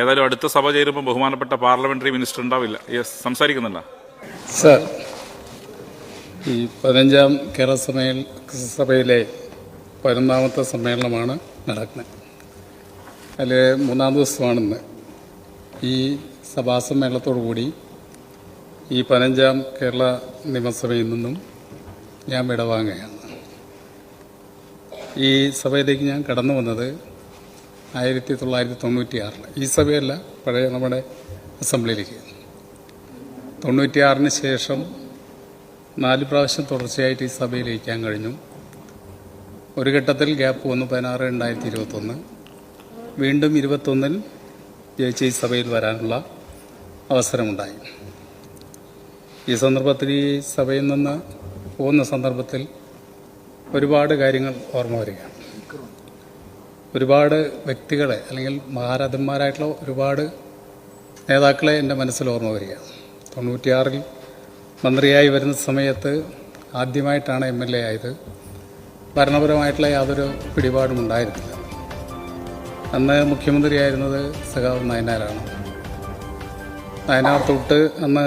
ഏതായാലും അടുത്ത സഭ ചേരുമ്പോൾ ബഹുമാനപ്പെട്ട പാർലമെന്ററി മിനിസ്റ്റർ ഉണ്ടാവില്ല. സംസാരിക്കുന്നില്ല. സർ ഈ പതിനഞ്ചാം കേരള സഭയിൽ സഭയിലെ പതിനൊന്നാമത്തെ സമ്മേളനമാണ് നടക്കുന്നത്. അതിൽ മൂന്നാം ദിവസമാണെന്ന്. ഈ സഭാ സമ്മേളനത്തോടു കൂടി ഈ പതിനഞ്ചാം കേരള നിയമസഭയിൽ നിന്നും ഞാൻ വിടവാങ്ങുകയാണ്. ഈ സഭയിലേക്ക് ഞാൻ കടന്നു വന്നത് ആയിരത്തി തൊള്ളായിരത്തി തൊണ്ണൂറ്റി ആറിൽ ഈ സഭയല്ല പഴയ നമ്മുടെ അസംബ്ലിയിലേക്ക്. തൊണ്ണൂറ്റിയാറിന് ശേഷം നാല് പ്രാവശ്യം തുടർച്ചയായിട്ട് ഈ സഭയിൽ ഇരിക്കാൻ കഴിഞ്ഞു. ഒരു ഘട്ടത്തിൽ ഗ്യാപ്പ് വന്നു പതിനാറ് രണ്ടായിരത്തി ഇരുപത്തൊന്ന് വീണ്ടും ഇരുപത്തൊന്നിൽ ജയിച്ച് ഈ സഭയിൽ വരാനുള്ള അവസരമുണ്ടായി. ഈ സന്ദർഭത്തിൽ ഈ സഭയിൽ നിന്ന് പോകുന്ന സന്ദർഭത്തിൽ ഒരുപാട് കാര്യങ്ങൾ ഓർമ്മ വരികയാണ്. ഒരുപാട് വ്യക്തികളെ അല്ലെങ്കിൽ മഹാരഥന്മാരായിട്ടുള്ള ഒരുപാട് നേതാക്കളെ എന്റെ മനസ്സിൽ ഓർമ്മ വരിക. തൊണ്ണൂറ്റിയാറിൽ മന്ത്രിയായി വരുന്ന സമയത്ത് ആദ്യമായിട്ടാണ് എം എൽ എ ആയത്. ഭരണപരമായിട്ടുള്ള യാതൊരു പിടിപാടും ഉണ്ടായിരുന്നില്ല. അന്ന് മുഖ്യമന്ത്രിയായിരുന്നത് സഖാവ് നയനാരാണ്. നയനാർ തൊട്ട് അന്ന്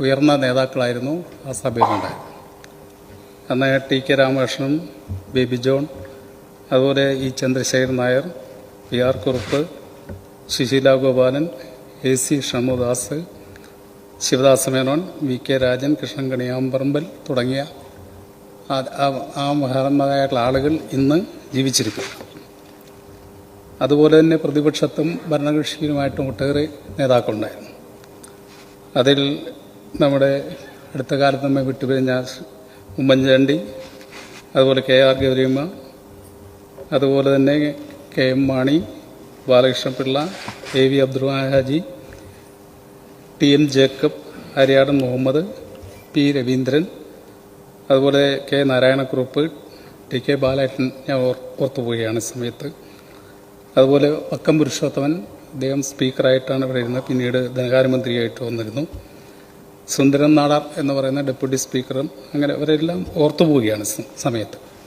ഉയർന്ന നേതാക്കളായിരുന്നു ആ സഭയിലുണ്ടായത് അന്ന് T K Ramakrishnan Baby John അതുപോലെ E Chandrasekharan Nair P R Kurup Susheela Gopalan A C Shamudas Shivadasa Menon V K Rajan Krishnan Kaniyamparambil തുടങ്ങിയ ആ- മഹാന്മാരായിട്ടുള്ള ആളുകൾ ഇന്ന് ജീവിച്ചിരിക്കുന്നു. അതുപോലെ തന്നെ പ്രതിപക്ഷത്തും ഭരണകക്ഷിയിലുമായിട്ടും ഒട്ടേറെ നേതാക്കളുണ്ടായിരുന്നു. അതിൽ നമ്മുടെ അടുത്ത കാലത്ത് നമ്മെ വിട്ടുപിരിഞ്ഞ ഉമ്മൻചാണ്ടി അതുപോലെ കെ ആർ ഗൗരിയമ്മ അതുപോലെ തന്നെ K M Mani Balakrishnapillai A V Haji T M Jacob Hariyadan Muhammad P Raveendran അതുപോലെ K Narayanakurup T K Balettan ഞാൻ ഓർ- ഓർത്തുപോവുകയാണ് ഈ സമയത്ത്. അതുപോലെ വക്കം പുരുഷോത്തമൻ അദ്ദേഹം സ്പീക്കറായിട്ടാണ് ഇവിടെ ഇരുന്നത്. പിന്നീട് ധനകാര്യമന്ത്രിയായിട്ട് വന്നിരുന്നു. സുന്ദരൻ നാടാർ എന്ന് പറയുന്ന ഡെപ്യൂട്ടി സ്പീക്കറും അങ്ങനെ അവരെല്ലാം ഓർത്തുപോവുകയാണ് സ- സമയത്ത്.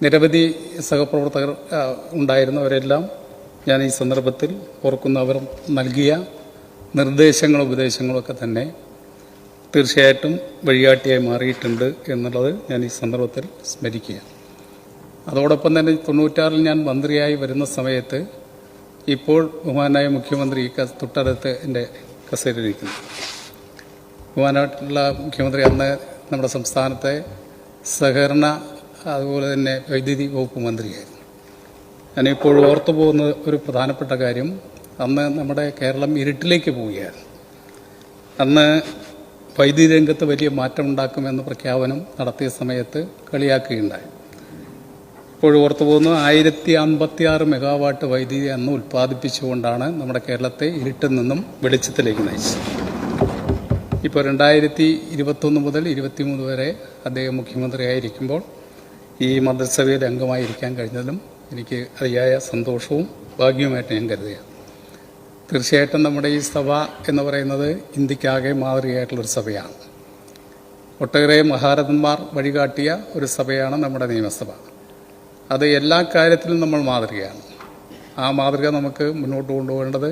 നിരവധി സഹപ്രവർത്തകർ ഉണ്ടായിരുന്നവരെല്ലാം ഞാൻ ഈ സന്ദർഭത്തിൽ ഓർക്കുന്ന അവർ നൽകിയ നിർദ്ദേശങ്ങളും ഉപദേശങ്ങളും ഒക്കെ തന്നെ തീർച്ചയായിട്ടും വഴികാട്ടിയായി മാറിയിട്ടുണ്ട് എന്നുള്ളത് ഞാൻ ഈ സന്ദർഭത്തിൽ സ്മരിക്കുക അതോടൊപ്പം തന്നെ തൊണ്ണൂറ്റാറിൽ ഞാൻ മന്ത്രിയായി വരുന്ന സമയത്ത് ഇപ്പോൾ ബഹുമാനായ മുഖ്യമന്ത്രി തൊട്ടടുത്ത് എന്റെ കസേരയിലിരിക്കുന്നു. ബഹുമാനായിട്ടുള്ള മുഖ്യമന്ത്രി അന്ന് നമ്മുടെ സംസ്ഥാനത്തെ സഹകരണ അതുപോലെ തന്നെ വൈദ്യുതി വകുപ്പ് മന്ത്രിയായിരുന്നു. ഞാനിപ്പോൾ ഓർത്തു പോകുന്ന ഒരു പ്രധാനപ്പെട്ട കാര്യം അന്ന് നമ്മുടെ കേരളം ഇരുട്ടിലേക്ക് പോവുകയായിരുന്നു. അന്ന് വൈദ്യുതി രംഗത്ത് വലിയ മാറ്റം ഉണ്ടാക്കുമെന്ന പ്രഖ്യാപനം നടത്തിയ സമയത്ത് കളിയാക്കുകയുണ്ടായി. ഇപ്പോൾ ഓർത്തു പോകുന്നു ആയിരത്തി അമ്പത്തി ആറ് മെഗാവാട്ട് വൈദ്യുതി അന്ന് ഉൽപ്പാദിപ്പിച്ചുകൊണ്ടാണ് നമ്മുടെ കേരളത്തെ ഇരുട്ടിൽ നിന്നും വെളിച്ചത്തിലേക്ക് നയിച്ചത്. ഇപ്പോൾ രണ്ടായിരത്തി ഇരുപത്തൊന്ന് മുതൽ ഇരുപത്തിമൂന്ന് വരെ അദ്ദേഹം മുഖ്യമന്ത്രിയായിരിക്കുമ്പോൾ ഈ മന്ത്രിസഭയിൽ അംഗമായിരിക്കാൻ കഴിഞ്ഞതിലും എനിക്ക് അതിയായ സന്തോഷവും ഭാഗ്യവുമായിട്ട് ഞാൻ കരുതുകയാണ്. തീർച്ചയായിട്ടും നമ്മുടെ ഈ സഭ എന്ന് പറയുന്നത് ഇന്ത്യക്കാകെ മാതൃകയായിട്ടുള്ളൊരു സഭയാണ്. ഒട്ടേറെ മഹാരഥന്മാർ വഴികാട്ടിയ ഒരു സഭയാണ് നമ്മുടെ നിയമസഭ. അത് എല്ലാ കാര്യത്തിലും നമ്മൾ മാതൃകയാണ്. ആ മാതൃക നമുക്ക് മുന്നോട്ട് കൊണ്ടുപോകേണ്ടത്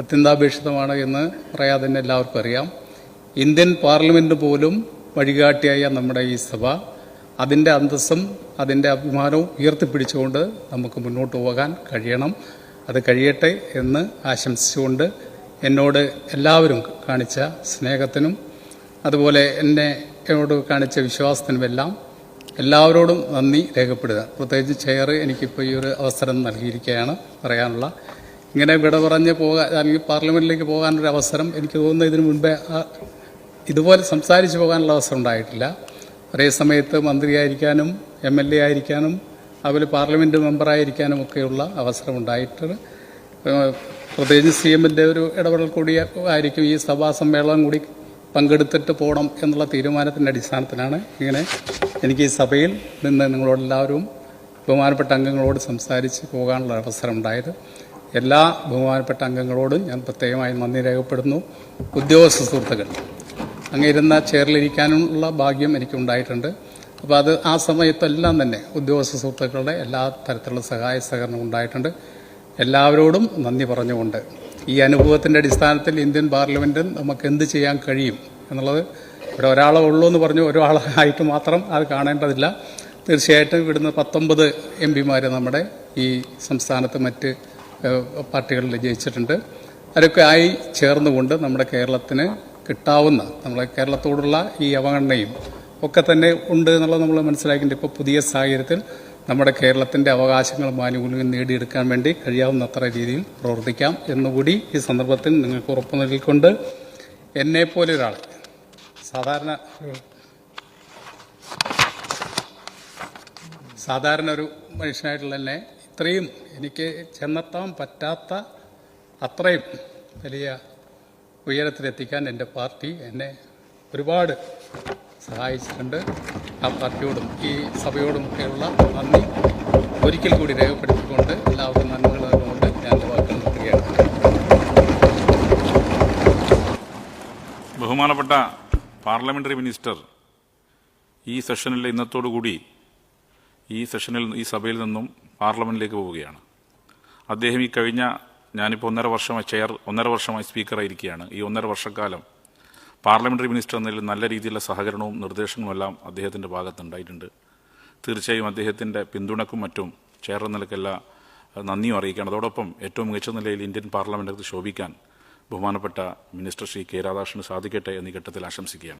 അത്യന്താപേക്ഷിതമാണ് എന്ന് പറയാതെ തന്നെ എല്ലാവർക്കും അറിയാം. ഇന്ത്യൻ പാർലമെന്റ് പോലും വഴികാട്ടിയായ നമ്മുടെ ഈ സഭ അതിന്റെ അന്തസ്സും അതിന്റെ അഭിമാനവും ഉയർത്തിപ്പിടിച്ചുകൊണ്ട് നമുക്ക് മുന്നോട്ട് പോകാൻ കഴിയണം. അത് കഴിയട്ടെ എന്ന് ആശംസിച്ചുകൊണ്ട് എന്നോട് എല്ലാവരും കാണിച്ച സ്നേഹത്തിനും അതുപോലെ എന്നെ എന്നോട് കാണിച്ച വിശ്വാസത്തിനുമെല്ലാം എല്ലാവരോടും നന്ദി രേഖപ്പെടുക പ്രത്യേകിച്ച് ചെയർ എനിക്കിപ്പോൾ ഈ ഒരു അവസരം നൽകിയിരിക്കുകയാണ് പറയാനുള്ള. ഇങ്ങനെ വിട പറഞ്ഞ് പോകാൻ അല്ലെങ്കിൽ പാർലമെന്റിലേക്ക് പോകാനൊരു അവസരം എനിക്ക് തോന്നുന്നു ഇതിനു മുൻപേ ഇതുപോലെ സംസാരിച്ച് പോകാനുള്ള അവസരം ഉണ്ടായിട്ടില്ല. ഒരേ സമയത്ത് മന്ത്രിയായിരിക്കാനും എം എൽ എ ആയിരിക്കാനും അതുപോലെ പാർലമെന്റ് മെമ്പറായിരിക്കാനും ഒക്കെയുള്ള അവസരമുണ്ടായിട്ട് പ്രത്യേകിച്ച് സി എമ്മിന്റെ ഒരു ഇടപെടൽ കൂടി ആയിരിക്കും ഈ സഭാ സമ്മേളനം കൂടി പങ്കെടുത്തിട്ട് പോകണം എന്നുള്ള തീരുമാനത്തിന്റെ അടിസ്ഥാനത്തിലാണ് ഇങ്ങനെ എനിക്ക് ഈ സഭയിൽ നിന്ന് നിങ്ങളോടെല്ലാവരും ബഹുമാനപ്പെട്ട അംഗങ്ങളോട് സംസാരിച്ച് പോകാനുള്ള അവസരം ഉണ്ടായത് എല്ലാ ബഹുമാനപ്പെട്ട അംഗങ്ങളോടും ഞാൻ പ്രത്യേകമായി നന്ദി രേഖപ്പെടുന്നു. ഉദ്യോഗസ്ഥ സുഹൃത്തുക്കൾ അങ്ങിരുന്ന ചെയറിലിരിക്കാനുള്ള ഭാഗ്യം എനിക്കുണ്ടായിട്ടുണ്ട്. അപ്പോൾ അത് ആ സമയത്തെല്ലാം തന്നെ ഉദ്യോഗസ്ഥ സുഹൃത്തുക്കളുടെ എല്ലാ തരത്തിലുള്ള സഹായ സഹകരണം ഉണ്ടായിട്ടുണ്ട്. എല്ലാവരോടും നന്ദി പറഞ്ഞുകൊണ്ട് ഈ അനുഭവത്തിന്റെ അടിസ്ഥാനത്തിൽ ഇന്ത്യൻ പാർലമെന്റിൽ നമുക്ക് എന്ത് ചെയ്യാൻ കഴിയും എന്നുള്ളത് ഇവിടെ ഒരാളെ ഉള്ളൂ എന്ന് പറഞ്ഞു ഒരാളായിട്ട് മാത്രം അത് കാണേണ്ടതില്ല. തീർച്ചയായിട്ടും ഇവിടുന്ന് പത്തൊമ്പത് എം പിമാർ നമ്മുടെ ഈ സംസ്ഥാനത്ത് മറ്റ് പാർട്ടികളിൽ ജയിച്ചിട്ടുണ്ട്. അതൊക്കെ ആയി ചേർന്നുകൊണ്ട് നമ്മുടെ കേരളത്തിന് കിട്ടാവുന്ന നമ്മളെ കേരളത്തോടുള്ള ഈ അവഗണനയും ഒക്കെ തന്നെ ഉണ്ട് എന്നുള്ളത് നമ്മൾ മനസ്സിലാക്കിയിട്ടുണ്ട്. ഇപ്പോൾ പുതിയ സാഹചര്യത്തിൽ നമ്മുടെ കേരളത്തിന്റെ അവകാശങ്ങളും ആനുകൂല്യങ്ങളും നേടിയെടുക്കാൻ വേണ്ടി കഴിയാവുന്നത്ര രീതിയിൽ പ്രവർത്തിക്കാം എന്നുകൂടി ഈ സന്ദർഭത്തിൽ നിങ്ങൾക്ക് ഉറപ്പ് നൽകിക്കൊണ്ട് എന്നെപ്പോലെ ഒരാൾ സാധാരണ സാധാരണ ഒരു മനുഷ്യനായിട്ടുള്ള തന്നെ ഇത്രയും എനിക്ക് ചെന്നെത്താൻ പറ്റാത്ത അത്രയും വലിയ ഉയരത്തിലെത്തിക്കാൻ എന്റെ പാർട്ടി എന്നെ ഒരുപാട് സഹായിച്ചിട്ടുണ്ട്. ആ പാർട്ടിയോടും ഈ സഭയോടും സഭയോടുമൊക്കെയുള്ള നന്ദി ഒരിക്കൽ കൂടി രേഖപ്പെടുത്തിക്കൊണ്ട് എല്ലാവർക്കും നന്മകൾ നേർന്നുകൊണ്ട് ഞാൻ എന്റെ വാക്കുകൾ നിർത്തുകയാണ്. ബഹുമാനപ്പെട്ട പാർലമെന്ററി മിനിസ്റ്റർ ഈ സെഷനിൽ ഇന്നത്തോടുകൂടി ഈ സെഷനിൽ ഈ സഭയിൽ നിന്നും പാർലമെന്റിലേക്ക് പോവുകയാണ്. അദ്ദേഹം ഈ കഴിഞ്ഞ ഞാനിപ്പോൾ ഒന്നര വർഷമായി ചെയർ ഒന്നര വർഷമായി സ്പീക്കറായിരിക്കുകയാണ് ഈ ഒന്നര വർഷക്കാലം പാർലമെന്ററി മിനിസ്റ്റർ എന്നതിൽ നല്ല രീതിയിലുള്ള സഹകരണവും നിർദ്ദേശങ്ങളും എല്ലാം അദ്ദേഹത്തിന്റെ ഭാഗത്തുണ്ടായിട്ടുണ്ട് തീർച്ചയായും അദ്ദേഹത്തിന്റെ പിന്തുണക്കും മറ്റും ചെയർ നിലയ്ക്കെല്ലാ നന്ദിയും അറിയിക്കുകയാണ്. അതോടൊപ്പം ഏറ്റവും മികച്ച നിലയിൽ ഇന്ത്യൻ പാർലമെന്റിനകത്ത് ശോഭിക്കാൻ ബഹുമാനപ്പെട്ട മിനിസ്റ്റർ ശ്രീ കെ രാധാകൃഷ്ണന് സാധിക്കട്ടെ എന്നീ ഘട്ടത്തിൽ ആശംസിക്കുകയാണ്.